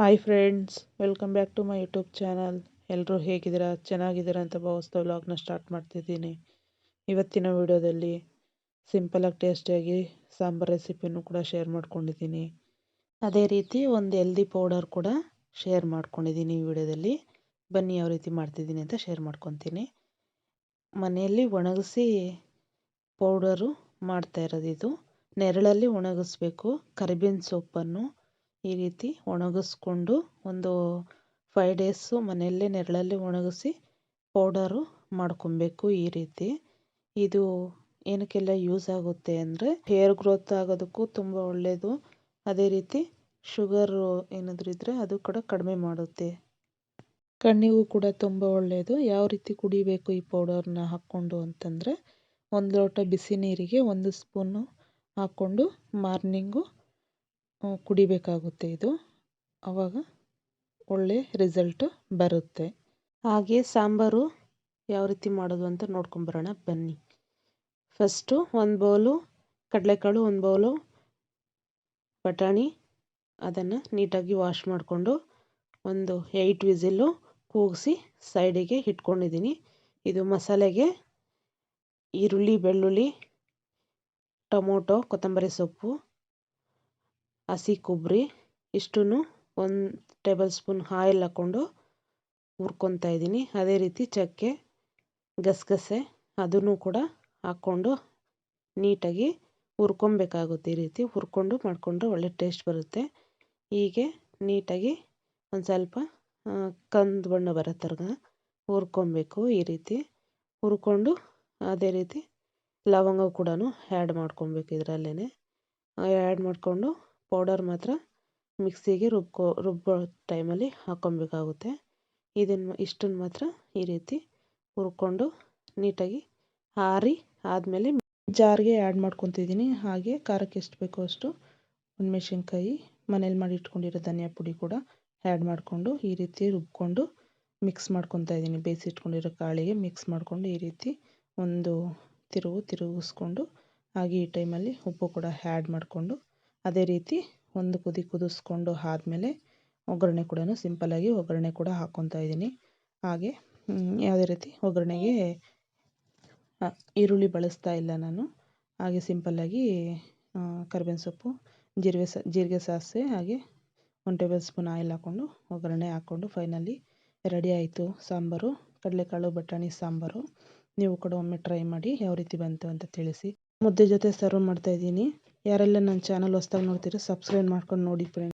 Hi friends welcome back to my YouTube channel ಎಲ್ಲರೂ ಹೇಗಿದ್ದೀರಾ? ಚೆನ್ನಾಗಿದ್ದೀರಾ ಅಂತ ಭಾವಿಸ್ತಾ ವ್ಲಾಗ್ನ ಸ್ಟಾರ್ಟ್ ಮಾಡ್ತಿದ್ದೀನಿ. ಇವತ್ತಿನ ವಿಡಿಯೋದಲ್ಲಿ ಸಿಂಪಲಾಗಿ ಟೇಸ್ಟಿಯಾಗಿ ಸಾಂಬಾರ್ ರೆಸಿಪಿನೂ ಕೂಡ ಶೇರ್ ಮಾಡ್ಕೊಂಡಿದ್ದೀನಿ. ಅದೇ ರೀತಿ ಒಂದು ಎಲ್ದಿ ಪೌಡರ್ ಕೂಡ ಶೇರ್ ಮಾಡ್ಕೊಂಡಿದ್ದೀನಿ ಈ ವಿಡಿಯೋದಲ್ಲಿ. ಬನ್ನಿ ಯಾವ ರೀತಿ ಮಾಡ್ತಿದ್ದೀನಿ ಅಂತ ಶೇರ್ ಮಾಡ್ಕೊತೀನಿ. ಮನೆಯಲ್ಲಿ ಒಣಗಿಸಿ ಪೌಡರು ಮಾಡ್ತಾ ಇರೋದು ಇದು. ನೆರಳಲ್ಲಿ ಒಣಗಿಸ್ಬೇಕು. ಕರಿಬೇವಿನ ಸೊಪ್ಪನ್ನು ಈ ರೀತಿ ಒಣಗಿಸ್ಕೊಂಡು ಒಂದು ಫೈವ್ ಡೇಸು ಮನೆಯಲ್ಲೇ ನೆರಳಲ್ಲಿ ಒಣಗಿಸಿ ಪೌಡರು ಮಾಡ್ಕೊಬೇಕು ಈ ರೀತಿ. ಇದು ಏನಕ್ಕೆಲ್ಲ ಯೂಸ್ ಆಗುತ್ತೆ ಅಂದರೆ ಹೇರ್ ಗ್ರೋತ್ ಆಗೋದಕ್ಕೂ ತುಂಬ ಒಳ್ಳೆಯದು ಅದೇ ರೀತಿ ಶುಗರು ಏನಾದರೂ ಇದ್ದರೆ ಅದು ಕೂಡ ಕಡಿಮೆ ಮಾಡುತ್ತೆ. ಕಣ್ಣಿಗೂ ಕೂಡ ತುಂಬ ಒಳ್ಳೆಯದು ಯಾವ ರೀತಿ ಕುಡಿಬೇಕು ಈ ಪೌಡರ್ನ ಹಾಕ್ಕೊಂಡು ಅಂತಂದರೆ ಒಂದು ಲೋಟ ಬಿಸಿ ನೀರಿಗೆ ಒಂದು ಸ್ಪೂನು ಹಾಕ್ಕೊಂಡು ಮಾರ್ನಿಂಗು ಕುಡಿಬೇಕಾಗುತ್ತೆ ಇದು. ಆವಾಗ ಒಳ್ಳೆ ರಿಸಲ್ಟು ಬರುತ್ತೆ. ಹಾಗೆ ಸಾಂಬಾರು ಯಾವ ರೀತಿ ಮಾಡೋದು ಅಂತ ನೋಡ್ಕೊಂಬರೋಣ. ಬನ್ನಿ. ಫಸ್ಟು ಒಂದು ಬೌಲು ಕಡಲೆಕಾಳು, ಒಂದು ಬೌಲು ಬಟಾಣಿ. ಅದನ್ನು ನೀಟಾಗಿ ವಾಶ್ ಮಾಡಿಕೊಂಡು ಒಂದು ಏಯ್ಟ್ ವಿಸಿಲು ಕೂಗಿಸಿ ಸೈಡಿಗೆ ಇಟ್ಕೊಂಡಿದ್ದೀನಿ. ಇದು ಮಸಾಲೆಗೆ ಈರುಳ್ಳಿ, ಬೆಳ್ಳುಳ್ಳಿ, ಟೊಮೊಟೊ, ಕೊತ್ತಂಬರಿ ಸೊಪ್ಪು. ಹಸಿ ಕೊಬ್ಬರಿ ಇಷ್ಟನ್ನು ಒಂದು ಟೇಬಲ್ ಸ್ಪೂನ್ ಆಯಿಲ್ ಹಾಕ್ಕೊಂಡು ಹುರ್ಕೊತಾ ಇದ್ದೀನಿ. ಅದೇ ರೀತಿ ಚಕ್ಕೆ, ಗಸಗಸೆ ಅದನ್ನು ಕೂಡ ಹಾಕ್ಕೊಂಡು ನೀಟಾಗಿ ಹುರ್ಕೊಬೇಕಾಗುತ್ತೆ ಈ ರೀತಿ. ಹುರ್ಕೊಂಡು ಮಾಡಿಕೊಂಡ್ರೆ ಒಳ್ಳೆ ಟೇಸ್ಟ್ ಬರುತ್ತೆ. ಹೀಗೆ ನೀಟಾಗಿ ಒಂದು ಸ್ವಲ್ಪ ಕಂದು ಬಣ್ಣ ಬರೋ ಥರ ಹುರ್ಕೊಬೇಕು ಈ ರೀತಿ. ಹುರ್ಕೊಂಡು ಅದೇ ರೀತಿ ಲವಂಗ ಕೂಡ ಆ್ಯಡ್ ಮಾಡ್ಕೊಬೇಕು ಇದರಲ್ಲೇ ಆ್ಯಡ್ ಮಾಡಿಕೊಂಡು ಪೌಡರ್ ಮಾತ್ರ ಮಿಕ್ಸಿಗೆ ರುಬ್ಕೊ, ರುಬ್ಬೋ ಟೈಮಲ್ಲಿ ಹಾಕ್ಕೊಬೇಕಾಗುತ್ತೆ ಇದನ್ನು ಇಷ್ಟನ್ನು ಮಾತ್ರ ಈ ರೀತಿ ಹುರ್ಕೊಂಡು ನೀಟಾಗಿ ಆರಿ ಆದಮೇಲೆ ಜಾರ್ಗೆ ಆ್ಯಡ್ ಮಾಡ್ಕೊತಿದ್ದೀನಿ. ಹಾಗೆ ಖಾರಕ್ಕೆ ಎಷ್ಟು ಬೇಕೋ ಅಷ್ಟು ಹುಣ್ಮೆಣ್ಸಿನ್ಕಾಯಿ, ಮನೇಲಿ ಮಾಡಿ ಇಟ್ಕೊಂಡಿರೋ ಧನಿಯಾ ಪುಡಿ ಕೂಡ ಆ್ಯಡ್ ಮಾಡಿಕೊಂಡು ಈ ರೀತಿ ರುಬ್ಕೊಂಡು ಮಿಕ್ಸ್ ಮಾಡ್ಕೊತಾ ಇದ್ದೀನಿ. ಬೇಯಿಸಿಟ್ಕೊಂಡಿರೋ ಕಾಳಿಗೆ ಮಿಕ್ಸ್ ಮಾಡಿಕೊಂಡು ಈ ರೀತಿ ಒಂದು ತಿರುವು ತಿರುಗಿಸ್ಕೊಂಡು ಹಾಗೆ ಈ ಟೈಮಲ್ಲಿ ಉಪ್ಪು ಕೂಡ ಆ್ಯಡ್ ಮಾಡಿಕೊಂಡು ಅದೇ ರೀತಿ ಒಂದು ಕುದಿ ಕುದಿಸ್ಕೊಂಡು ಆದಮೇಲೆ ಒಗ್ಗರಣೆ ಕೂಡ ಸಿಂಪಲ್ಲಾಗಿ ಒಗ್ಗರಣೆ ಕೂಡ ಹಾಕ್ಕೊತಾ ಇದ್ದೀನಿ. ಹಾಗೆ ಯಾವುದೇ ರೀತಿ ಒಗ್ಗರಣೆಗೆ ಈರುಳ್ಳಿ ಬಳಸ್ತಾ ಇಲ್ಲ ನಾನು. ಹಾಗೆ ಸಿಂಪಲ್ಲಾಗಿ ಕರ್ಬೇವಿನ ಸೊಪ್ಪು, ಜೀರಿಗೆ ಸ, ಜೀರಿಗೆ ಸಾಸಿವೆ ಹಾಗೆ ಒಂದು ಟೇಬಲ್ ಸ್ಪೂನ್ ಆಯಿಲ್ ಹಾಕ್ಕೊಂಡು ಒಗ್ಗರಣೆ ಹಾಕ್ಕೊಂಡು ಫೈನಲಿ ರೆಡಿ ಆಯಿತು. ಸಾಂಬಾರು, ಕಡಲೆಕಾಳು, ಬಟಾಣಿ, ಸಾಂಬಾರು ನೀವು ಕೂಡ ಒಮ್ಮೆ ಟ್ರೈ ಮಾಡಿ ಯಾವ ರೀತಿ ಬಂತು ಅಂತ ತಿಳಿಸಿ. ಮುದ್ದೆ ಜೊತೆ ಸರ್ವ್ ಮಾಡ್ತಾಯಿದ್ದೀನಿ ಯಾರೆಲ್ಲ ನನ್ನ ಚಾನಲ್ ಹೊಸ್ದಾಗಿ ನೋಡ್ತೀರೋ ಸಬ್ಸ್ಕ್ರೈಬ್ ಮಾಡ್ಕೊಂಡು ನೋಡಿ ಫ್ರೆಂಡ್